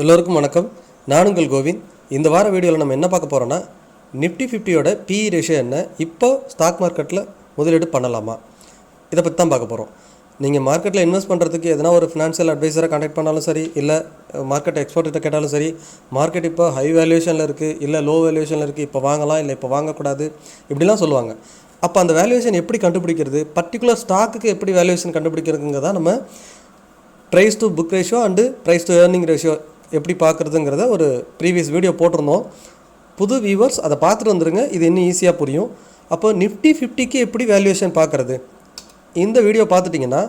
எல்லோருக்கும் வணக்கம். நான் உங்கள் கோவிந்த். இந்த வார வீடியோவில் நம்ம என்ன பார்க்க போகிறோன்னா நிஃப்டி ஃபிஃப்டியோட பிஇ ரேஷியோ என்ன இப்போ ஸ்டாக் மார்க்கெட்டில் முதலீடு பண்ணலாமா? இதை பற்றி தான் பார்க்க போகிறோம் நீங்கள் மார்க்கெட்டில் இன்வெஸ்ட் பண்ணுறதுக்கு எதனா ஒரு ஃபினான்ஷியல் அட்வைஸரை கான்டாக்ட் பண்ணாலும் சரி இல்லை மார்க்கெட் எக்ஸ்போர்ட்டை கேட்டாலும் சரி மார்க்கெட் இப்போ ஹை வேல்யூஷனில் இருக்குது இல்லை லோ வேல்யூஷனில் இருக்குது இப்போ வாங்கலாம் இல்லை இப்போ வாங்கக்கூடாது இப்படிலாம் சொல்லுவாங்க. அப்போ அந்த வேல்யூவேஷன் எப்படி கண்டுபிடிக்கிறது பர்டிகுலர் ஸ்டாக்குக்கு எப்படி வேல்யூவேஷன் கண்டுபிடிக்கிறதுங்கிறதா நம்ம price to book ratio and price to earning ratio எப்படி பார்க்குறதுங்கிறத ஒரு ப்ரீவியஸ் வீடியோ போட்டிருந்தோம். புது வியூவர்ஸ் அதை பார்த்துட்டு வந்துருங்க. இது இன்னும் ஈஸியாக புரியும். அப்போ நிஃப்டி ஃபிஃப்டிக்கு எப்படி வேல்யூவேஷன் பார்க்குறது? இந்த வீடியோ பார்த்துட்டிங்கன்னா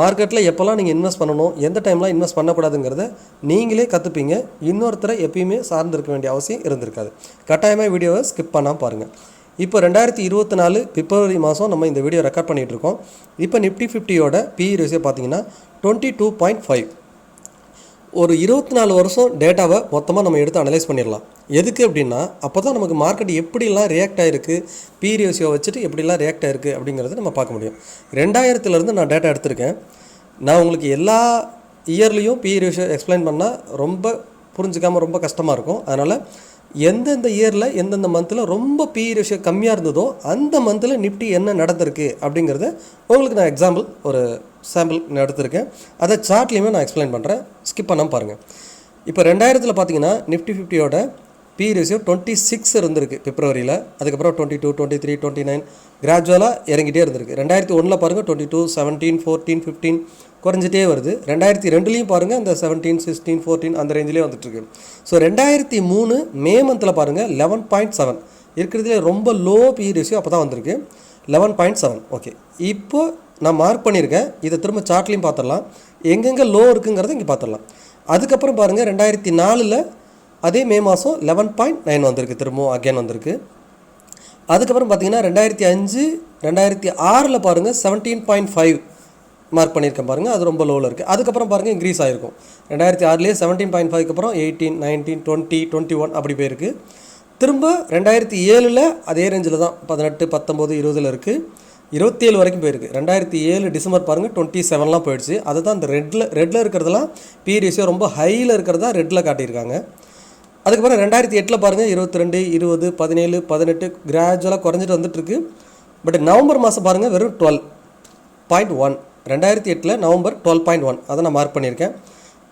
மார்க்கெட்டில் எப்போல்லாம் நீங்கள் இன்வெஸ்ட் பண்ணணும் எந்த டைம்லாம் இன்வெஸ்ட் பண்ணக்கூடாதுங்கிறத நீங்களே கற்றுப்பீங்க இன்னொருத்தரை எப்பயுமே சார்ந்திருக்க வேண்டிய அவசியம் இருந்திருக்காது. கட்டாயமாக வீடியோவை ஸ்கிப் பண்ணாமல் பாருங்கள் இப்போ ரெண்டாயிரத்தி இருபத்தி நாலு பிப்ரவரி மாதம் நம்ம இந்த வீடியோ ரெக்கார்ட் பண்ணிகிட்டு இருக்கோம். இப்போ நிஃப்டி ஃபிஃப்டியோட பிஇ ரேஷியோ பார்த்தீங்கன்னா டுவெண்ட்டி டூ பாயிண்ட் ஃபைவ் ஒரு இருபத்தி நாலு வருஷம் டேட்டாவை மொத்தமாக நம்ம எடுத்து அனலைஸ் பண்ணிடலாம். எதுக்கு அப்படின்னா அப்போ தான் நமக்கு மார்க்கெட் எப்படிலாம் ரியாக்ட் ஆகிருக்கு பி வச்சுட்டு எப்படிலாம் ரியாக்ட் ஆகிருக்கு அப்படிங்கிறத நம்ம பார்க்க முடியும். ரெண்டாயிரத்துலேருந்து நான் டேட்டா எடுத்திருக்கேன். நான் உங்களுக்கு எல்லா இயர்லேயும் பி எக்ஸ்பிளைன் பண்ணால் ரொம்ப புரிஞ்சுக்காமல் ரொம்ப கஷ்டமாக இருக்கும். அதனால் எந்தெந்த இயரில் எந்தெந்த மந்தில் ரொம்ப பி ரேஷியோ கம்மியாக இருந்ததோ அந்த மந்தில் நிஃப்டி என்ன நடந்திருக்கு அப்படிங்கிறத உங்களுக்கு நான் எக்ஸாம்பிள் ஒரு சாம்பிள் நான் எடுத்திருக்கேன். அதை சார்ட்லேயுமே நான் எக்ஸ்பிளைன் பண்ணுறேன் ஸ்கிப் பண்ணாமல் பாருங்கள் இப்போ ரெண்டாயிரத்தில் பார்த்தீங்கன்னா நிஃப்டி ஃபிஃப்டியோட பி ரேஷியோ டுவெண்ட்டி சிக்ஸ் இருந்திருக்கு பிப்ரவரியில். அதுக்கப்புறம் twenty two twenty three twenty nine கிராஜுவலாக இறங்கிட்டே இருந்திருக்கு. ரெண்டாயிரத்தி ஒன்றில் பாருங்கள் twenty two seventeen fourteen fifteen குறைஞ்சிட்டே வருது. ரெண்டாயிரத்தி ரெண்டுலேயும் பாருங்கள் அந்த செவன்டீன் சிக்ஸ்டீன் ஃபோர்டீன் அந்த ரேஞ்சிலே வந்துட்டுருக்கு. ஸோ ரெண்டாயிரத்தி மூணு மே மந்தில் பாருங்கள் லெவன் பாயிண்ட் செவன் இருக்கிறதுலே ரொம்ப லோ பி ரேஷியோ அப்போ தான் வந்திருக்கு. லெவன் பாயிண்ட் செவன் ஓகே இப்போ நான் மார்க் பண்ணியிருக்கேன். இதை திரும்ப சார்ட்லேயும் பார்த்துடலாம். எங்கெங்கே லோ இருக்குங்கிறத இங்கே பார்த்துடலாம். அதுக்கப்புறம் பாருங்கள் ரெண்டாயிரத்தி நாலில் அதே மே மாதம் லெவன் பாயிண்ட் நைன் வந்திருக்கு. திரும்பவும் அகேன் வந்திருக்கு. அதுக்கப்புறம் பார்த்தீங்கன்னா ரெண்டாயிரத்தி அஞ்சு ரெண்டாயிரத்தி ஆறில் பாருங்கள் செவன்டீன் பாயிண்ட் ஃபைவ் மார்க் பண்ணியிருக்கேன் பாருங்கள் அது ரொம்ப லோவில் இருக்குது அதுக்கப்புறம் பாருங்கள் இன்க்ரீஸ் ஆகிருக்கும் ரெண்டாயிரத்தி ஆறுலேயே செவன்டீன் பாயிண்ட் ஃபைவ்க்கு அப்புறம் eighteen nineteen twenty twenty one அப்படி போயிருக்கு. திரும்ப ரெண்டாயிரத்தி ஏழில் அதே ரேஞ்சில் தான். பதினெட்டு பத்தொம்போது இருபதில் இருக்குது இருபத்தி ஏழு வரைக்கும் போயிருக்கு. ரெண்டாயிரத்தி ஏழு டிசம்பர் பாருங்கள் டுவெண்ட்டி செவன்லாம் போயிடுச்சு. அதுதான் அந்த ரெட்டில் ரெட்டில் இருக்கிறதெல்லாம் பி ரேஷியோ ரொம்ப ஹையில் இருக்கிறதா ரெட்டில் காட்டியிருக்காங்க. அதுக்கப்புறம் ரெண்டாயிரத்தி எட்டில் பாருங்கள் இருபத்தி ரெண்டு இருபது பதினேழு பதினெட்டு கிராஜுவலாக குறைஞ்சிட்டு வந்துட்டுருக்கு. பட் நவம்பர் மாதம் பாருங்கள் வெறும் டுவெல் பாயிண்ட் ஒன் ரெண்டாயிரத்தி எட்டில் நவம்பர் டுவெல் பாயிண்ட் ஒன் அதை நான் மார்க் பண்ணியிருக்கேன்.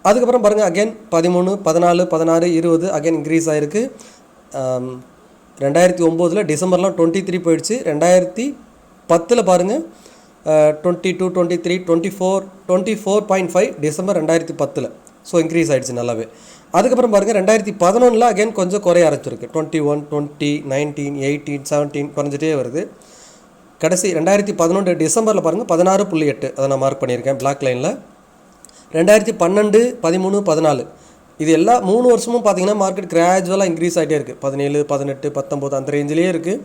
அதுக்கப்புறம் பாருங்கள் அகைன் பதிமூணு பதினாலு பதினாறு இருபது அகைன் இன்க்ரீஸ் ஆகிருக்கு ரெண்டாயிரத்தி ஒம்போதில் டிசம்பர்லாம் டுவெண்ட்டி த்ரீ போயிடுச்சு. ரெண்டாயிரத்தி பத்தில் பாருங்கள் twenty two twenty three twenty four twenty four point five December ரெண்டாயிரத்தி பத்தில். ஸோ இன்க்ரீஸ் ஆகிடுச்சு நல்லாவே. அதுக்கப்புறம் பாருங்கள் ரெண்டாயிரத்தி பதினொன்றில் அகைன் கொஞ்சம் குறைய ஆரம்பிச்சிருக்கு. Twenty one twenty nineteen eighteen seventeen குறைஞ்சிட்டே வருது. கடைசி ரெண்டாயிரத்தி பதினொன்று டிசம்பரில் பாருங்கள் பதினாறு புள்ளி எட்டு. அதை நான் மார்க் பண்ணியிருக்கேன் பிளாக் லைனில் ரெண்டாயிரத்தி பன்னெண்டு பதிமூணு பதினாலு. இது எல்லா மூணு வருஷமும் பார்த்தீங்கன்னா மார்க்கெட் கிராஜுவலாக இன்க்ரீஸ் ஆகிட்டே இருக்குது பதினேழு பதினெட்டு பத்தொம்போது அந்த ரேஞ்சிலேயே இருக்குது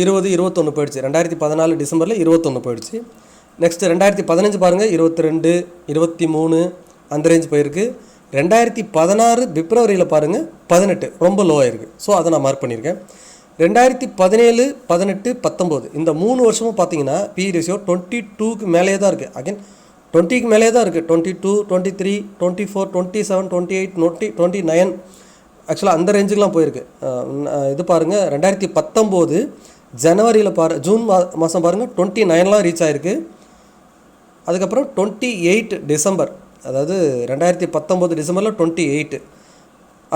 இருபது இருபத்தொன்று போயிடுச்சு. ரெண்டாயிரத்தி பதினாலு டிசம்பரில் இருபத்தொன்று போயிடுச்சு. நெக்ஸ்ட் ரெண்டாயிரத்தி பதினஞ்சு பாருங்கள் இருபத்தி ரெண்டு இருபத்தி மூணு அந்த ரேஞ்ச் போயிருக்கு. ரெண்டாயிரத்தி பதினாறு பிப்ரவரியில் பாருங்கள் பதினெட்டு ரொம்ப லோ ஆயிருக்கு. ஸோ அதை நான் மார்க் பண்ணியிருக்கேன். ரெண்டாயிரத்தி பதினேழு பதினெட்டு பத்தொம்போது இந்த மூணு வருஷமும் பார்த்தீங்கன்னா பி ரேஷியோ டுவெண்ட்டி டூக்கு மேலேயே தான் இருக்குது அகைன் டுவெண்ட்டிக்கு மேலேயே தான் இருக்குது twenty two twenty three twenty four twenty seven twenty eight twenty twenty nine ஆக்சுவலாக அந்த ரேஞ்சுக்கெலாம் போயிருக்கு. இது பாருங்கள் ரெண்டாயிரத்தி பத்தொம்போது ஜனவரியில் பாரு ஜூன் மா மாதம் பாருங்கள் டுவெண்ட்டி நைன்லாம் ரீச் ஆகிருக்கு அதுக்கப்புறம் டுவெண்ட்டி எயிட் டிசம்பர் அதாவது ரெண்டாயிரத்தி பத்தொம்போது டிசம்பரில் டுவெண்ட்டி எயிட்டு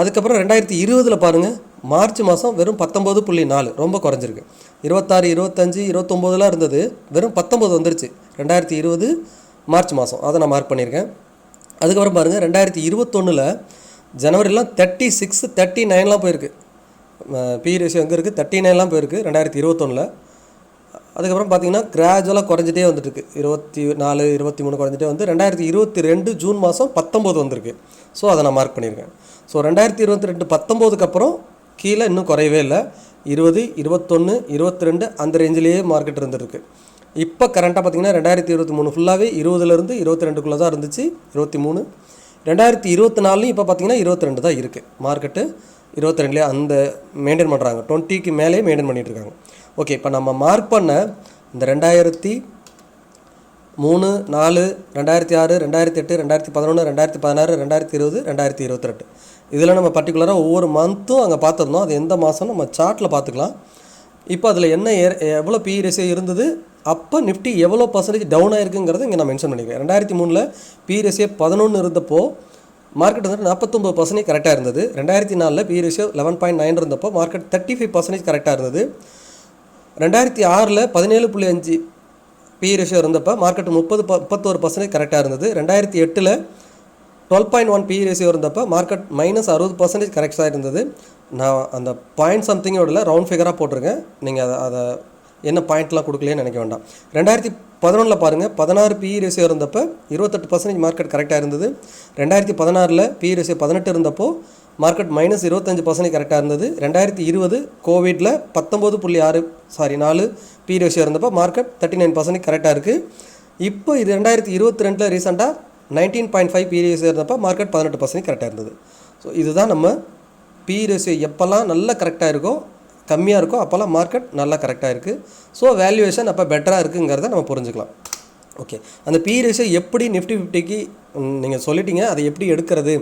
அதுக்கப்புறம் ரெண்டாயிரத்தி இருபதில் பாருங்கள் மார்ச் மாதம் வெறும் பத்தொம்போது புள்ளி நாலு ரொம்ப குறைஞ்சிருக்கு. இருபத்தாறு இருபத்தஞ்சி இருபத்தொம்போதெலாம் இருந்தது வெறும் பத்தொம்போது வந்துருச்சு ரெண்டாயிரத்தி இருபது மார்ச் மாதம் அதை நான் மார்க் பண்ணியிருக்கேன். அதுக்கப்புறம் பாருங்கள் ரெண்டாயிரத்தி இருபத்தொன்னில் ஜனவரிலாம் தேர்ட்டி சிக்ஸ் தேர்ட்டி நைன்லாம் போயிருக்கு பி ரேஷியோ எங்கே இருக்குது தேர்ட்டி நைன்லாம் போயிருக்கு ரெண்டாயிரத்தி இருபத்தொன்னில். அதுக்கப்புறம் பார்த்தீங்கன்னா கிராஜுவலாக குறைஞ்சிட்டே வந்துட்டுருக்கு. இருபத்தி நாலு இருபத்தி மூணு குறைஞ்சிட்டே வந்து ரெண்டாயிரத்தி இருபத்தி ரெண்டு ஜூன் மாதம் பத்தொம்போது வந்திருக்கு. ஸோ அதை நான் மார்க் பண்ணியிருக்கேன். ஸோ ரெண்டாயிரத்தி இருபத்தி ரெண்டு பத்தொம்போதுக்கு அப்புறம் கீழே இன்னும் குறையவே இல்லை. இருபது இருபத்தொன்று இருபத்தி ரெண்டு அந்த ரேஞ்சிலேயே மார்க்கெட் இருந்துருக்கு இப்போ கரண்ட்டாக பார்த்தீங்கன்னா ரெண்டாயிரத்தி இருபத்தி மூணு ஃபுல்லாகவே இருபதுலேருந்து இருபத்தி ரெண்டுக்குள்ளே தான் இருந்துச்சு. இருபத்தி மூணு ரெண்டாயிரத்தி இருபத்தி நாலுலையும் இப்போ பார்த்தீங்கன்னா இருபத்தி ரெண்டு தான் இருக்குது மார்க்கெட்டு இருபத்தி ரெண்டுலேயே அந்த மெயின்டைன் பண்ணுறாங்க டுவெண்ட்டிக்கு மேலேயே மெயின்டைன் பண்ணிகிட்டு இருக்காங்க. ஓகே இப்போ நம்ம மார்க் பண்ண இந்த ரெண்டாயிரத்தி மூணு நாலு ரெண்டாயிரத்தி ஆறு ரெண்டாயிரத்தி எட்டு ரெண்டாயிரத்தி பதினொன்று ரெண்டாயிரத்தி பதினாறு ரெண்டாயிரத்தி இருபது ரெண்டாயிரத்தி இருபத்தி ரெண்டு. இதில் நம்ம பர்டிகுலராக ஒவ்வொரு மந்த்தும் அங்கே பார்த்துருந்தோம் அது எந்த மாதம் நம்ம சார்ட்டில் பார்த்துக்கலாம் இப்போ அதில் என்ன ஏ- எவ்வளோ பிஇ ரேஷியோ இருந்தது? அப்போ நிஃப்டி எவ்வளோ பர்சன்டேஜ் டவுன் ஆயிருக்குங்கிறத இங்கே நான் மென்ஷன் பண்ணிக்கிறேன் ரெண்டாயிரத்தி மூணில் பிஎஸ்ஏ பதினொன்று இருந்தப்போ மார்க்கெட் வந்துட்டு நாற்பத்தொம்பது பர்சன்டேஜ் கரெக்டாக இருந்தது. ரெண்டாயிரத்தி நாலில் பிஎஸ்ஏ லெவன் பாயிண்ட் நைன் இருந்தப்போ மார்க்கெட் தேர்ட்டி ஃபைவ் பர்சன்டேஜ் கரெக்டாக இருந்தது. ரெண்டாயிரத்தி ஆறில் பதினேழு புள்ளி அஞ்சு பி ரேஷியோ இருந்தப்போ மார்க்கெட் முப்பது ப முப்பத்தோரு பர்சன்டேஜ் கரெக்டாக இருந்தது. ரெண்டாயிரத்தி எட்டில் twelve point one P ratio இருந்தப்போ மார்க்கெட் மைனஸ் அறுபது பர்சன்டேஜ் கரெக்டாக இருந்தது. நான் அந்த பாயிண்ட் சம்திங்கோட ரவுண்ட் ஃபிகராக போட்டிருக்கேன். நீங்கள் அதை அதை என்ன பாயிண்ட்லாம் கொடுக்கலையேன்னு நினைக்க வேண்டாம். ரெண்டாயிரத்தி பதினொன்றில் பாருங்கள் பதினாறு பிஇ ரேஷியோ இருந்தப்போ இருபத்தெட்டு பர்சன்டேஜ் மார்க்கெட் கரெக்டாக இருந்தது. ரெண்டாயிரத்தி பதினாறில் பி ரேஷியோ பதினெட்டு இருந்தப்போ மார்க்கெட் மைனஸ் இருபத்தஞ்சு பர்சன்டேஜ் கரெக்டாக இருந்தது. ரெண்டாயிரத்தி இருபது கோவிடில் பத்தொம்போது புள்ளி ஆறு சாரி நாலு பி ரேஷியோ இருந்தப்போ மார்க்கெட் தேர்ட்டி நைன் பர்சன்டேஜ் கரெக்டாக இருக்குது இப்போ இது ரெண்டாயிரத்தி இருபத்தி ரெண்டில் ரீசெண்டாக nineteen point five P ratio இருந்தப்போ மார்க்கெட் பதினெட்டு பர்சன்டேஜ் கரெக்டாக இருந்தது. ஸோ இதுதான் நம்ம பி ரேஷியோ எப்போல்லாம் நல்லா கரெக்டாக இருக்கோ கம்மியாக இருக்கோ அப்போல்லாம் மார்க்கெட் நல்லா கரெக்டாக இருக்குது ஸோ வேல்யூவேஷன் அப்போ பெட்டராக இருக்குங்கிறத நம்ம புரிஞ்சுக்கலாம். ஓகே அந்த பி ரேஷியோ எப்படி நிஃப்டி ஃபிஃப்டிக்கு நீங்கள் சொல்லிட்டீங்க அதை எப்படி எடுக்கிறது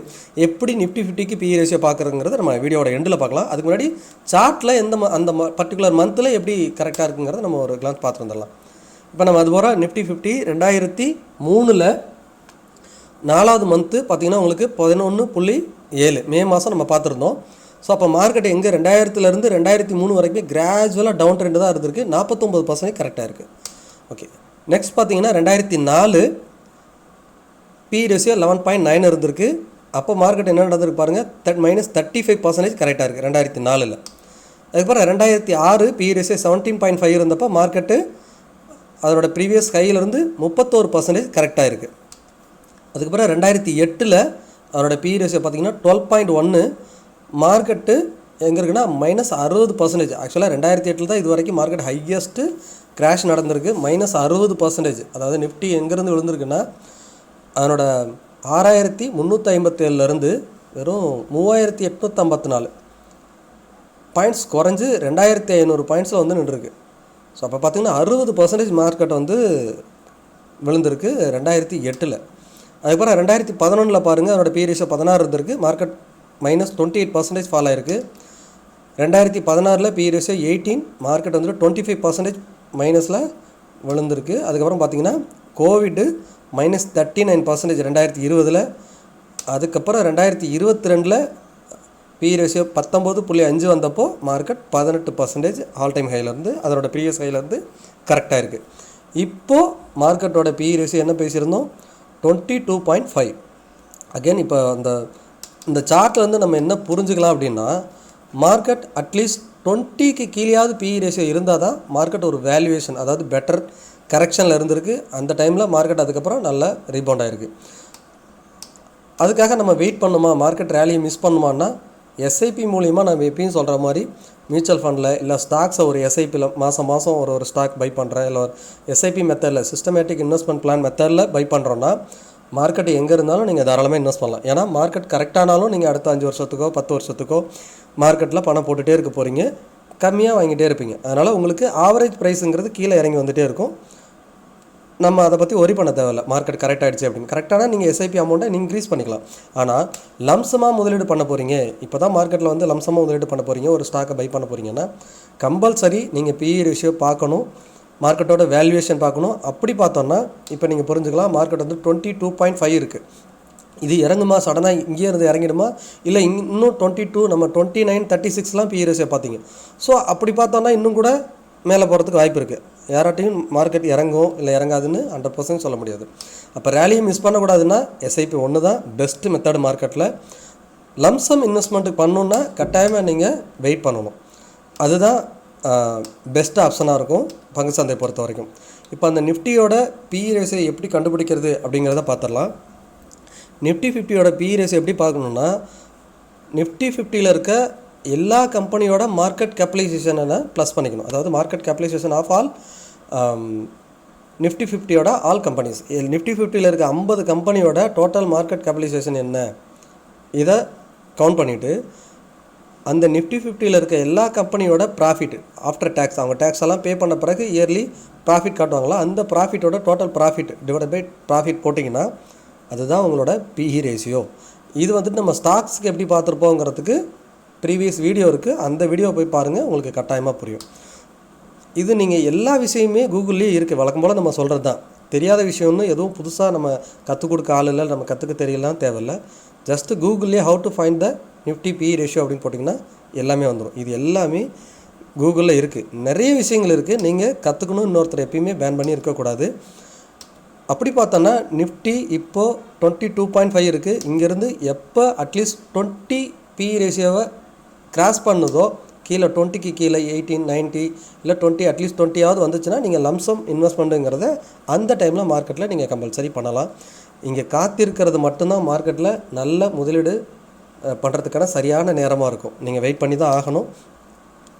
எப்படி நிஃப்டி ஃபிஃப்டிக்கு பி ரேஷியோ பார்க்குறதுங்கிறத நம்ம வீடியோட எண்டில் பார்க்கலாம். அதுக்கு முன்னாடி சார்ட்டில் எந்த ம- அந்த பர்டிகுலர் மந்தில் எப்படி கரெக்டாக இருக்குங்கிறத நம்ம ஒரு கிளான்ஸ் பார்த்து வந்துடலாம். இப்போ நம்ம அது போகிற நிஃப்டி ஃபிஃப்டி ரெண்டாயிரத்தி மூணில் நாலாவது மந்த்து பார்த்தீங்கன்னா உங்களுக்கு பதினொன்று புள்ளி ஏழு. மே மாதம் நம்ம பார்த்துருந்தோம். ஸோ அப்போ மார்க்கெட் எங்கே? ரெண்டாயிரத்துலேருந்து ரெண்டாயிரத்தி மூணு வரைக்கும் கிராஜுவலாக டவுன் ட்ரெண்டு தான் இருந்திருக்கு. நாற்பத்தொம்பது பர்சன்டேஜ் கரெக்டாக இருக்குது ஓகே நெக்ஸ்ட் பார்த்தீங்கன்னா ரெண்டாயிரத்தி நாலு P ratio eleven point nine இருந்திருக்கு. அப்போ மார்க்கெட் என்ன நடந்திருக்கு பாருங்கள் that minus thirty five percentage கரெக்டாக இருக்குது ரெண்டாயிரத்தி நாலில். அதுக்கப்புறம் ரெண்டாயிரத்தி ஆறு P ratio seventeen point five இருந்தப்போ மார்க்கெட்டு அதோட ப்ரீவியஸ் கையிலேருந்து முப்பத்தோரு பர்சன்டேஜ் கரெக்டாக இருக்குது அதுக்கப்புறம் ரெண்டாயிரத்தி எட்டில் அதோட பி ரேஷியோ பார்த்தீங்கன்னா டுவெல் பாயிண்ட் ஒன்று மார்க்கெட்டு எங்கே இருக்குன்னா மைனஸ் அறுபது பர்சன்டேஜ் ஆக்சுவலாக ரெண்டாயிரத்தி எட்டில் தான் இது வரைக்கும் மார்க்கெட் ஹையஸ்ட்டு கிராஷ் நடந்திருக்கு. மைனஸ் அறுபது பர்சன்டேஜ் அதாவது நிஃப்டி எங்கேருந்து விழுந்திருக்குன்னா அதனோட ஆறாயிரத்தி முந்நூற்றி ஐம்பத்தேழுலேருந்து வெறும் மூவாயிரத்தி எட்நூற்றம்பத்தி நாலு. பாயிண்ட்ஸ் குறைஞ்சி ரெண்டாயிரத்தி ஐநூறு பாயிண்ட்ஸில் வந்து நின்றுருக்கு. ஸோ அப்போ பார்த்தீங்கன்னா அறுபது பர்சன்டேஜ் மார்க்கெட் வந்து விழுந்திருக்கு ரெண்டாயிரத்தி எட்டில். அதுக்கப்புறம் ரெண்டாயிரத்தி பதினொன்றில் பாருங்கள் அதோட பி ரேஷியோ பதினாறு இருந்திருக்கு. Market minus twenty eight percentage fall ஆயிருக்கு. ரெண்டாயிரத்தி பதினாறில் பி ரேஷியோ எயிட்டீன் மார்க்கெட் வந்துட்டு டுவெண்ட்டி ஃபைவ் பர்சன்டேஜ் மைனஸில் விழுந்திருக்கு. அதுக்கப்புறம் பார்த்தீங்கன்னா Covid minus thirty nine percentage ரெண்டாயிரத்தி இருபதில் அதுக்கப்புறம் ரெண்டாயிரத்தி இருபத்தி ரெண்டில் பி ரேஷியோ பத்தொம்போது புள்ளி அஞ்சு வந்தப்போ மார்க்கெட் பதினெட்டு பர்சன்டேஜ் ஆல் டைம் ஹைலேருந்து அதோட ப்ரீவியஸ் ஹைலேருந்து கரெக்டாக இருக்குது இப்போது மார்க்கெட்டோட பி ரேஷியோ என்ன பேசியிருந்தோம்? Twenty two point five again இப்போ அந்த இந்த சார்ட்டில் வந்து நம்ம என்ன புரிஞ்சுக்கலாம் அப்படின்னா மார்க்கெட் அட்லீஸ்ட் டுவெண்ட்டிக்கு கீழேயாவது பிஇ ரேஷியோ இருந்தால் தான் மார்க்கெட் ஒரு வேல்யூவேஷன் அதாவது பெட்டர் கரெக்ஷனில் இருந்திருக்கு. அந்த டைமில் மார்க்கெட் அதுக்கப்புறம் நல்லா ரீபவுண்ட் ஆயிருக்கு. அதுக்காக நம்ம வெயிட் பண்ணுமா மார்க்கெட் ரேலியை மிஸ் பண்ணுமான்னா எஸ்ஐபி மூலிமா நம்ம எப்பயும் சொல்கிற மாதிரி மியூச்சுவல் ஃபண்டில் இல்லை ஸ்டாக்ஸை ஒரு எஸ்ஐபியில் மாதம் மாதம் ஒரு ஒரு ஸ்டாக் பை பண்ணுறேன் இல்லை ஒரு எஸ்ஐபி மெத்தடில் சிஸ்டமேட்டிக் இன்வெஸ்ட்மெண்ட் பிளான் மெத்தடில் பை பண்ணுறோன்னா மார்க்கெட் எங்கே இருந்தாலும் நீங்கள் தாராளமாக இன்வெஸ்ட் பண்ணலாம். ஏன்னா மார்க்கெட் கரெக்டானாலும் நீங்கள் அடுத்த அஞ்சு வருஷத்துக்கோ பத்து வருஷத்துக்கோ மார்க்கெட்டில் பணம் போட்டுகிட்டே இருக்க போகிறீங்க கம்மியாக வாங்கிட்டே இருப்பீங்க. அதனால் உங்களுக்கு ஆவரேஜ் ப்ரைஸுங்கிறது கீழே இறங்கி வந்துகிட்டே இருக்கும். நம்ம அதை பற்றி ஒரி பண்ண தேவையில்ல. மார்க்கெட் கரெக்ட் ஆகிடுச்சு அப்படின்னு. கரெக்டான நீங்கள் எஸ்ஐபி அமௌண்ட்டை நீங்கள் இன்க்ரீஸ் பண்ணிக்கலாம். ஆனால் லம்சமாக முதலீடு பண்ண போகிறீங்க இப்போ தான் மார்க்கெட்டில் வந்து லம்சமாக முதலீடு பண்ண போகிறீங்க ஒரு ஸ்டாக்கை பை பண்ண போகிறீங்கன்னா கம்பல்சரி நீங்கள் பிஇ ரேஷியோ பார்க்கணும். மார்க்கெட்டோட வேல்யூவேஷன் பார்க்கணும். அப்படி பார்த்தோன்னா இப்போ நீங்கள் புரிஞ்சுக்கலாம் மார்க்கெட் வந்து டுவெண்ட்டி டூ பாயிண்ட் ஃபைவ் இருக்குது இது இறங்குமா சடனாக இங்கேயே இருந்து இறங்கிடுமா? இல்லை இன்னும் டுவெண்ட்டி டூ நம்ம டுவெண்ட்டி நைன் தேர்ட்டி சிக்ஸ்லாம் பிஇரேஸை பார்த்தீங்க. ஸோ அப்படி பார்த்தோன்னா இன்னும் கூட மேலே போகிறதுக்கு வாய்ப்பு இருக்குது யாராட்டையும் மார்க்கெட் இறங்கும் இல்லை இறங்காதுன்னு ஹண்ட்ரட் பர்சன்ட் சொல்ல முடியாது. அப்போ ரேலியை மிஸ் பண்ணக்கூடாதுன்னா எஸ்ஐபி ஒன்று தான் பெஸ்ட்டு மெத்தட் மார்க்கெட்டில் லம்சம் இன்வெஸ்ட்மெண்ட்டு பண்ணணுன்னா கட்டாயமாக நீங்கள் வெயிட் பண்ணணும். அதுதான் பெஸ்ட் ஆப்ஷனாக இருக்கும் பங்கு சந்தை பொறுத்த வரைக்கும். இப்போ அந்த நிஃப்டியோட பிஇ ரேஸை எப்படி கண்டுபிடிக்கிறது அப்படிங்கிறத பார்த்துடலாம் நிஃப்டி ஃபிஃப்டியோட பிஇ ரேஸ் எப்படி பார்க்கணுன்னா நிஃப்டி ஃபிஃப்டியில் இருக்க எல்லா கம்பெனியோட மார்க்கெட் கேபிடலைசேஷனை ப்ளஸ் பண்ணிக்கணும். அதாவது market capitalisation of all Nifty ஃபிஃப்டியோட all companies Nifty ஃபிஃப்டியில் இருக்க ஐம்பது கம்பெனியோட டோட்டல் மார்க்கெட் கேபிடலைசேஷன் என்ன? இதை கவுண்ட் பண்ணிவிட்டு அந்த நிஃப்டி ஃபிஃப்டியில் இருக்க எல்லா கம்பெனியோட ப்ராஃபிட் ஆஃப்டர் டேக்ஸ் அவங்க டேக்ஸ் எல்லாம் பே பண்ண பிறகு இயர்லி ப்ராஃபிட் காட்டுவாங்களா? அந்த ப்ராஃபிட்டோட total profit divide by profit போட்டிங்கன்னா அதுதான் உங்களோட பிஇ ரேஷியோ இது வந்துட்டு நம்ம ஸ்டாக்ஸ்க்கு எப்படி பார்த்துருப்போங்கிறதுக்கு ப்ரீவியஸ் வீடியோ இருக்குது அந்த வீடியோ போய் பாருங்கள் உங்களுக்கு கட்டாயமாக புரியும். இது நீங்கள் எல்லா விஷயமே கூகுள்லேயே இருக்குது வழக்கம் போல் நம்ம சொல்கிறது தான் தெரியாத விஷயம்னு எதுவும் புதுசாக நம்ம கற்றுக் கொடுக்க ஆள் இல்லை நம்ம கற்றுக்க தெரியலாம் தேவையில்ல. Just கூகுள்லேயே how to find the Nifty P ratio அப்படின்னு போட்டிங்கன்னா எல்லாமே வந்துடும் இது எல்லாமே கூகுளில் இருக்குது நிறைய விஷயங்கள் இருக்குது நீங்கள் கற்றுக்கணும் இன்னொருத்தர் எப்பயுமே பேன் பண்ணி இருக்கக்கூடாது அப்படி பார்த்தோன்னா நிஃப்டி இப்போது டுவெண்ட்டி டூ பாயிண்ட் ஃபைவ் இருக்குது இங்கேருந்து எப்போ அட்லீஸ்ட் டுவெண்ட்டி பி ரேஷியோவை கிராஸ் பண்ணுதோ கீழே டுவெண்ட்டிக்கு கீழே எயிட்டீன் நைன்ட்டி இல்லை டுவெண்ட்டி அட்லீஸ்ட் டுவெண்ட்டியாவது வந்துச்சுன்னா நீங்கள் லம்சம் இன்வெஸ்ட்மெண்ட்டுங்கிறத அந்த டைமில் மார்க்கெட்டில் நீங்கள் கம்பல்சரி பண்ணலாம். இங்கே காத்திருக்கிறது மட்டும்தான் மார்க்கெட்டில் நல்ல முதலீடு பண்ணுறதுக்கான சரியான நேரமாக இருக்கும். நீங்கள் வெயிட் பண்ணி தான் ஆகணும்.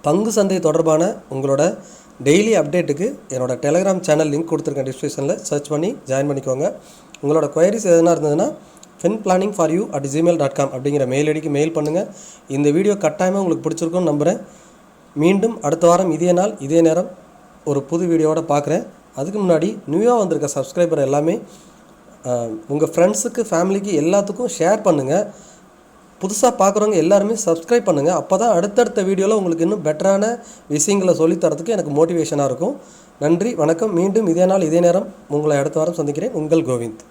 பங்கு சந்தை தொடர்பான உங்களோட டெய்லி அப்டேட்டுக்கு என்னோட டெலிகிராம் சேனல் லிங்க் கொடுத்துருக்கேன் டிஸ்கிரிப்ஷனில் சர்ச் பண்ணி ஜாயின் பண்ணிக்கோங்க. உங்களோட கொயரிஸ் எதனா இருந்ததுன்னா fin planning for you at Gmail dot com அப்படிங்கிற மெயில் ஐடிக்கு மெயில் பண்ணுங்கள் இந்த வீடியோ கட்டாயமாக உங்களுக்கு பிடிச்சிருக்கும்னு நம்புகிறேன் மீண்டும் அடுத்த வாரம் இதே நாள் இதே நேரம் ஒரு புது வீடியோவோட பார்க்குறேன் அதுக்கு முன்னாடி நியூவாக வந்திருக்க சப்ஸ்கிரைபர் எல்லாமே உங்கள் ஃப்ரெண்ட்ஸுக்கு ஃபேமிலிக்கு எல்லாத்துக்கும் ஷேர் பண்ணுங்கள் புதுசாக பார்க்குறவங்க எல்லாருமே சப்ஸ்கிரைப் பண்ணுங்கள் அப்போ தான் அடுத்தடுத்த வீடியோவில் உங்களுக்கு இன்னும் பெட்டரான விஷயங்களை சொல்லித்தரத்துக்கு எனக்கு மோட்டிவேஷனாக இருக்கும். நன்றி வணக்கம். மீண்டும் இதே நாள் இதே நேரம் உங்களை அடுத்த வாரம் சந்திக்கிறேன். உங்கள் கோவிந்த்.